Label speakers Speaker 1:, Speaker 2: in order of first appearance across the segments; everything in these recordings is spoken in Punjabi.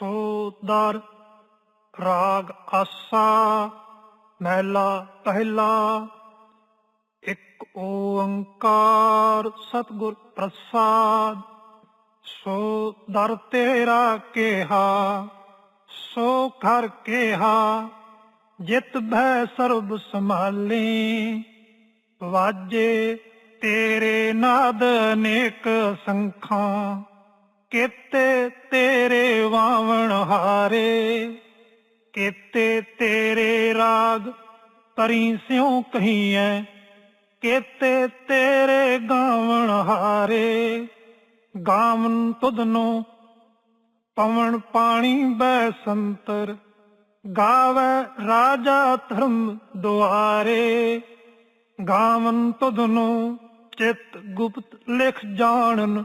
Speaker 1: ਸੋ ਦਰ ਰਾਗ ਆਸਾ, ਮਹਿਲਾ ਪਹਿਲਾ, ਇੱਕ ਓੰਕਾਰ ਸਤਿਗੁਰ ਪ੍ਰਸਾਦ ਸੋ ਦਰ ਤੇਰਾ ਕਿਹਾ, ਸੋ ਘਰ ਕਿਹਾ, ਜਿਤ ਭੈ ਸਰਬ ਸੰਭਾਲੀ, ਵਾਜੇ ਤੇਰੇ ਨਾਦ ਅਨੇਕ ਸੰਖਾਂ। ਕਿਤੇ ਤੇਰੇ ਵਾਵਣ ਹਾਰੇ, ਕਿਤੇ ਤੇਰੇ ਰਾਗ ਤਰੀ ਸਿਉ ਕਹੀਐ, ਕਿਤੇ ਤੇਰੇ ਗਾਵਣ ਹਾਰੇ। ਗਾਵਨ ਤੁਧਨੋ ਪਵਨ ਪਾਣੀ ਬੈ ਸੰਤਰ, ਗਾਵੇ ਰਾਜਾ ਧਰਮ ਦੁਆਰੇ। ਗਾਵਨ ਤੁਧਨੋ ਚਿਤ ਗੁਪਤ ਲਿਖ ਜਾਣਨ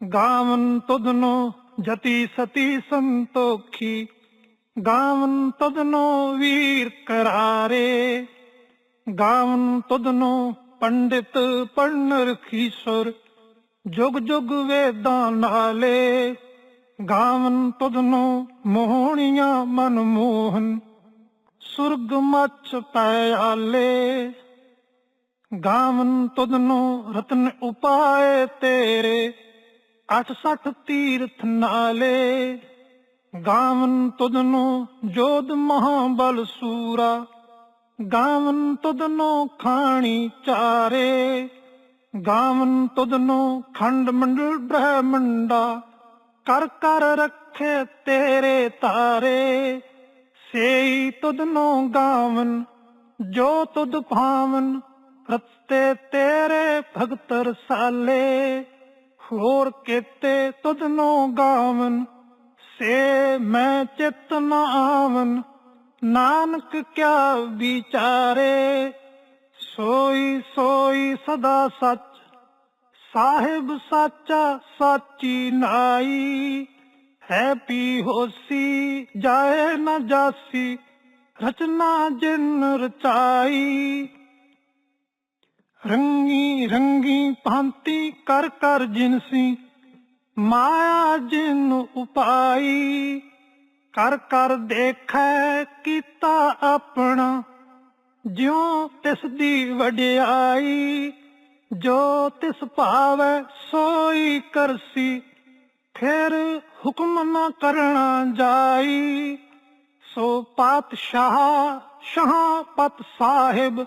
Speaker 1: ਗਾਵਨ ਤੁਧਨੋ ਜਤੀ ਸਤੀ ਸੰਤੋਖੀ, ਗਾਵਨ ਤੁਧਨੋ ਵੀਰ ਕਰਾਰੇ, ਗਾਵਨ ਤੁਧਨੋ ਪੰਡਿਤ ਪੜਨ ਰਖੀਸਰ ਜੁਗ ਜੁਗ ਵੇਦਾਂ ਨਾਲੇ, ਗਾਵਨ ਤੁਧਨੋ ਮੋਹਣੀਆਂ ਮਨ ਮੋਹਨ, ਸੁਰਗ ਮੱਚ ਪੈ ਆਲੇ, ਗਾਵਨ ਤੁਧਨੋ ਰਤਨ ਉਪਾਏ ਤੇਰੇ 68 ਤੀਰਥ ਨਾਲੇ, ਗਾਵਨ ਤੁਧਨੋ ਜੋਦ ਮਹਾਬਲ ਸੂਰਾ, ਗਾਵਨ ਤੁਧਨੋ ਖਾਣੀ ਚਾਰੇ, ਗਾਵਨ ਤੁਧਨੋ ਖੰਡ ਮੰਡਲ ਬ੍ਰਹਮੰਡਾ, ਕਰ ਕਰ ਰੱਖੇ ਤੇਰੇ ਤਾਰੇ, ਸੇਈ ਤੁਧਨੋ ਗਾਵਨ, ਜੋ ਤੁਧ ਭਾਵਨ ਰਤੇ ਤੇਰੇ ਭਗਤ ਰਸਾਲੇ। ਹੋਰ ਕੀਤੇ ਤੁਧਨੋ ਗਾਵਨ, ਸੇ ਮੈਂ ਚਿਤ ਨ ਆਵਨ। ਨਾਨਕ ਕਿਆ ਵਿਚਾਰੇ, ਸੋਈ ਸੋਈ ਸਦਾ ਸੱਚ, ਸਾਹਿਬ ਸਾਚਾ ਸਾਚੀ ਨਾਈ। ਹੈ ਪੀ ਹੋਸੀ, ਜਾਏ ਨਾ ਜਾਸੀ, ਰਚਨਾ ਜਿਨ ਰਚਾਈ। ਰੰਗੀ ਰੰਗੀ ਭਾਂਤੀ ਕਰ ਕਰ ਜਿਨਸੀ ਮਾਇਆ ਜਿਨ ਉਪਾਈ। ਕਰ ਕਰ ਦੇਖੈ ਕੀਤਾ ਆਪਣਾ, ਜਿਉ ਤਿਸ ਦੀ ਵਡਿਆਈ। ਜੋ ਤਿਸ ਭਾਵੈ ਸੋਈ ਕਰਸੀ ਖੈਰ ਹੁਕਮ ਨਾ ਕਰਨਾ ਜਾਈ। ਸੋ ਪਾਤਸ਼ਾਹ, ਸ਼ਾਹ ਪਤ ਸਾਹਿਬ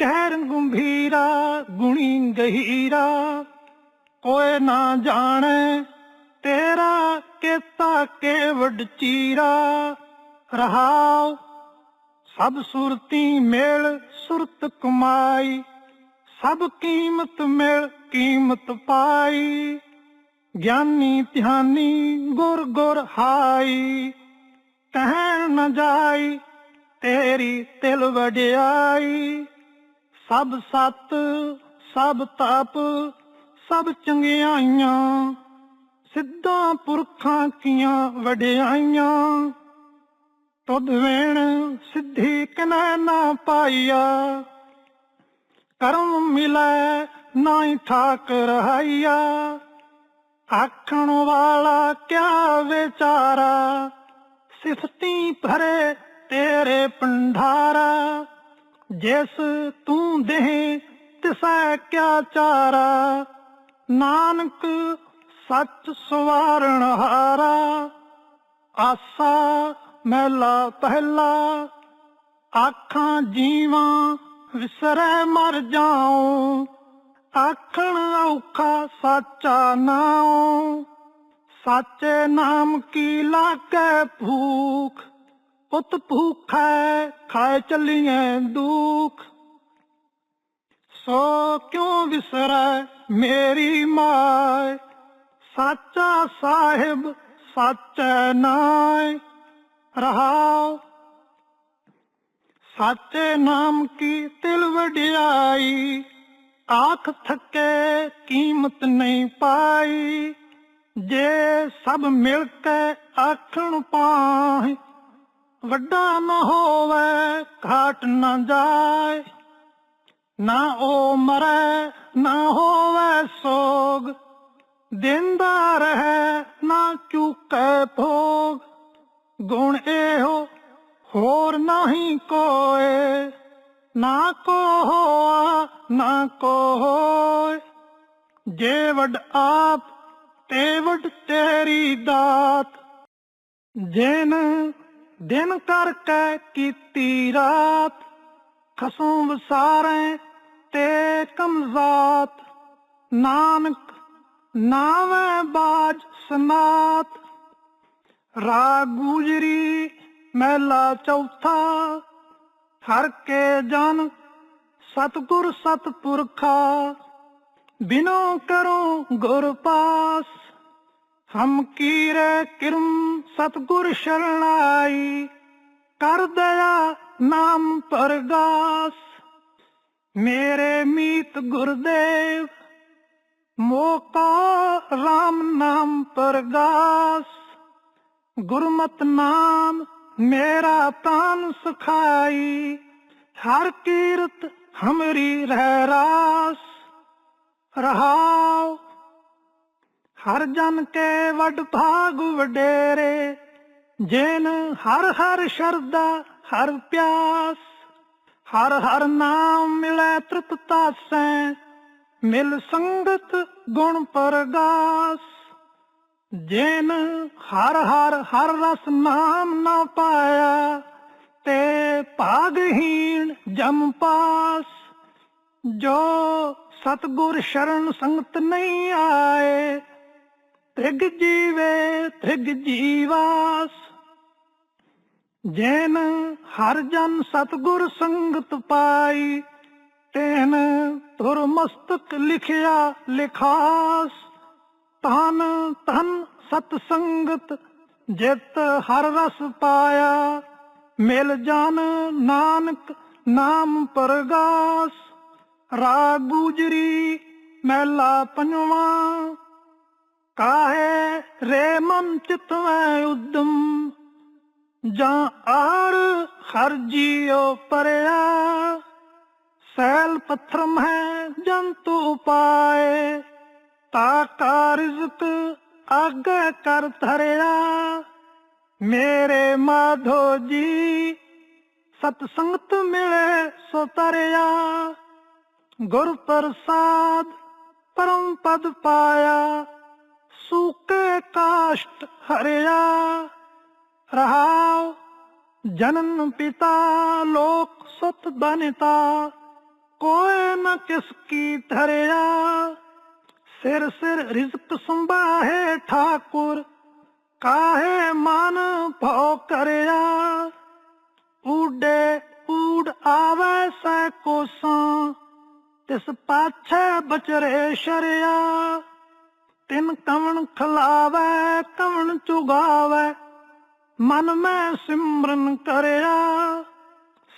Speaker 1: ਗਹਿਰ ਗੰਭੀਰਾ, ਗੁਣੀ ਗਹੀਰਾ। ਕੋਈ ਨਾ ਜਾਣੇ ਤੇਰਾ ਕੀਤਾ ਕੇ ਚੀਰਾ। ਰਹਾਉ ਸਭ ਸੁਰਤੀ ਮੇਲ, ਸੁਰਤ ਕਮਾਈ। ਸਭ ਕੀਮਤ ਮੇਲ, ਕੀਮਤ ਪਾਈ। ਗਿਆਨੀ ਧਿਆਨੀ, ਗੁਰ ਗੁਰ ਹਾਈ। ਕਹਿਣ ਨਾ ਜਾਈ, ਤੇਰੀ ਤਿਲ ਵਡਿਆਈ। ਸਭ ਸਤ, ਸਭ ਤਪ, ਸਭ ਚੰਗਿਆਈਆਂ, ਸਿੱਧਾਂ ਪੁਰਖਾਂ ਕੀਆਂ ਵਡਿਆਈਆਂ। ਤੁਧ ਵੇਣ ਸਿੱਧੀ ਕਨੈ ਨਾ ਪਾਈਆ, ਕਰਮ ਮਿਲੈ ਨਾਹੀ ਠਾਕ ਰਹਾਈਆ ਆਖਣ ਵਾਲਾ ਕਿਆ ਵਿਚਾਰਾ, ਸਿਫਤੀ ਭਰੇ ਤੇਰੇ ਪੰਡਾਰਾ ਜਿਸ ਤੂੰ ਦੇਹ ਤਿਸੈ ਕਿਆ ਚਾਰਾ, ਨਾਨਕ ਸੱਚ ਸਵਾਰਣ ਹਾਰਾ। ਆਸਾ ਮਹਿਲਾ ਪਹਿਲਾ, ਆਖਾਂ ਜੀਵਾਂ ਵਿਸਰੈ ਮਰ ਜਾਉ। ਆਖਣ ਔਖਾ ਸਾਚਾ ਨਾਉ, ਸਾਚੇ ਨਾਮ ਕੀ ਲਾਗੇ ਭੂਖ? ਪੁੱਤ ਭੂਖੈ ਖਾਏ ਚੱਲੀਏ ਦੁਖ। ਸੋ ਕਿਉ ਵਿਸਰੈ ਮੇਰੀ ਮਾਏ? ਸਾਚਾ ਸਾਹਿਬ ਸਾਚੈ ਨਾਏ। ਰਹਾਉ ਸਾਚੇ ਨਾਮ ਕੀ ਤਿਲ ਵਡਿਆਈ? ਆਖ ਥੱਕੇ ਕੀਮਤ ਨਹੀਂ ਪਾਈ। ਜੇ ਸਭ ਮਿਲ ਕੇ ਆਖਣ ਪਾਏ ਵੱਡਾ ਨਾ ਹੋਵੇ, ਘਾਟ ਨਾ ਜਾਏ। ਨਾ ਉਹ ਮਰੇ, ਨਾ ਹੋਵੇ ਸੋਗ। ਦਿੰਦਾ ਰਹੇ, ਨਾ ਚੁੱਕੇ ਭੋਗ। ਗੁਣ ਇਹੋ ਹੋਰ ਨਹੀਂ ਕੋਏ। ਨਾ ਕੋ ਹੋਆ, ਨਾ ਕੋ ਹੋਏ। ਜੇ ਵੱਡ ਆਪ, ਤੇ ਵਡ ਤੇਰੀ ਦਾਤ। ਜੇਨ ਦਿਨ ਕਰਕੇ ਕੀਤੀ ਰਾਤ, ਖਸਮ ਵਸਾਰੇ ਤੇ ਕਮਜ਼ਾਤ ਨਾਨਕ ਨਾਵੇਂ ਬਾਜ ਸਨਾਤ ਰਾਗ ਗੁਜਰੀ ਮਹਿਲਾ ਚੌਥਾ, ਹਰ ਕੇ ਜਨ ਸਤਗੁਰ ਸਤਪੁਰਖਾ, ਬਿਨੋ ਕਰੋ ਗੁਰ ਪਾਸ। ਹਮ ਕੀਰੇ ਕਿਰਮ ਸਤਗੁਰ ਸ਼ਰਣਾਈ ਕਰ ਦਇਆ ਨਾਮ ਪਰਗਾਸ। ਮੇਰੇ ਮੀਤ ਗੁਰਦੇਵ, ਮੋਕਾ RAM ਨਾਮ ਪਰਗਾਸ। ਗੁਰਮਤ ਨਾਮ ਮੇਰਾ ਪ੍ਰਾਨ ਸੁਖਾਈ, ਹਰ ਕੀਰਤ ਹਮਰੀ ਰਹਿ ਰਾਸ। ਰਹਾਓ ਹਰ ਜਨ ਕੇ ਵੱਡ ਭਾਗ ਵਡੇਰੇ, ਜਿਨ ਹਰ ਹਰ ਸ਼ਰਦਾ ਹਰ ਪਿਆਸ। ਹਰ ਹਰ ਨਾਮ ਮਿਲੇ ਤ੍ਰਿਪਤਾ ਸੈ ਮਿਲ ਸੰਗਤ ਗੁਣ ਪਰਗਾਸ। ਜਿਨ ਹਰ ਹਰ ਹਰ ਰਸ ਨਾਮ ਨਾ ਪਾਇਆ, ਤੇ ਭਾਗਹੀਣ ਜਮ ਪਾਸ। ਜੋ ਸਤਗੁਰ ਸ਼ਰਨ ਸੰਗਤ ਨਹੀਂ ਆਏ ਤ੍ਰਿਗ ਜੀਵੇ, ਤ੍ਰਿਗ ਜੀਵਾਸ। ਜੈਨ ਹਰ ਜਨ ਸਤਗੁਰ ਸੰਗਤ ਪਾਈ ਤੈਨ ਤੁਰ ਮਸਤਕ ਲਿਖਿਆ ਲਿਖਾਸ। ਤਨ ਤਨ ਸਤ ਸੰਗਤ ਜਿਤ ਹਰ ਰਸ ਪਾਇਆ, ਮਿਲ ਜਨ ਨਾਨਕ ਨਾਮ ਪਰਗਾਸ। ਰਾਗ ਗੁਜਰੀ, ਮਹਿਲਾ ਪੰਜਵਾਂ ਕਾਹੇ ਰੇ ਮਨ ਚਿਤਵੈ ਉਦਮ, ਜਾਂ ਆੜ ਹਰ ਜੀਉ ਪਰਿਆ। ਸੈਲ ਪੱਥਰ ਹੈ ਜੰਤੂ ਪਾਏ ਤਾ ਕਾਰਜਤ ਰਿਜ਼ਕ ਆਗੇ ਕਰ ਧਰਿਆ। ਮੇਰੇ ਮਾਧੋ ਜੀ ਸਤ ਸੰਗਤ ਮਿਲੇ ਸੋ ਤਰਿਆ। ਗੁਰ ਪ੍ਰਸਾਦ ਪਰਮ ਪਦ ਪਾਇਆ। ਕਾਸ਼ਟ ਹਰਿਆ, ਰਹਾਉ ਜਨਨ ਪਿਤਾ, ਲੋਕ ਸੁਤ ਬਨਤਾ, ਕੋਇ ਨ ਕਿਸ ਕੀ ਧਰਿਆ। ਸਿਰ ਸਿਰ ਰਿਜ਼ਕ ਸੰਭਾਹੇ ਠਾਕੁਰ, ਕਾਹੇ ਮਨ ਭਉ ਕਰਿਆ। ਉਡੇ ਊੜ ਆਵੈ ਸੈ ਕੋਸਾਂ, ਤਿਸ ਪਾਛੈ ਬਚਰੇ ਸ਼ਰਿਆ। ਤਿਨ ਕਵਣ ਖਲਾਵੇ, ਕਵਣ ਚੁਗਾਵੇ। ਮਨ ਮੈਂ ਸਿਮਰਨ ਕਰਿਆ,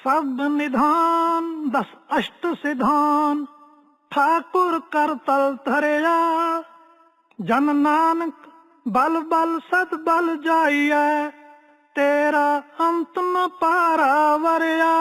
Speaker 1: ਸਭ ਨਿਧਾਨ, ਦਸ ਅਸ਼ਟ ਸਿਧਾਨ। ਠਾਕੁਰ ਕਰ ਤਲ ਧਰਿਆ, ਜਨ ਨਾਨਕ ਬਲ ਬਲ ਸਦ ਬਲ ਜਾਈਐ, ਤੇਰਾ ਅੰਤ ਨ ਪਾਰਾ ਵਰਿਆ।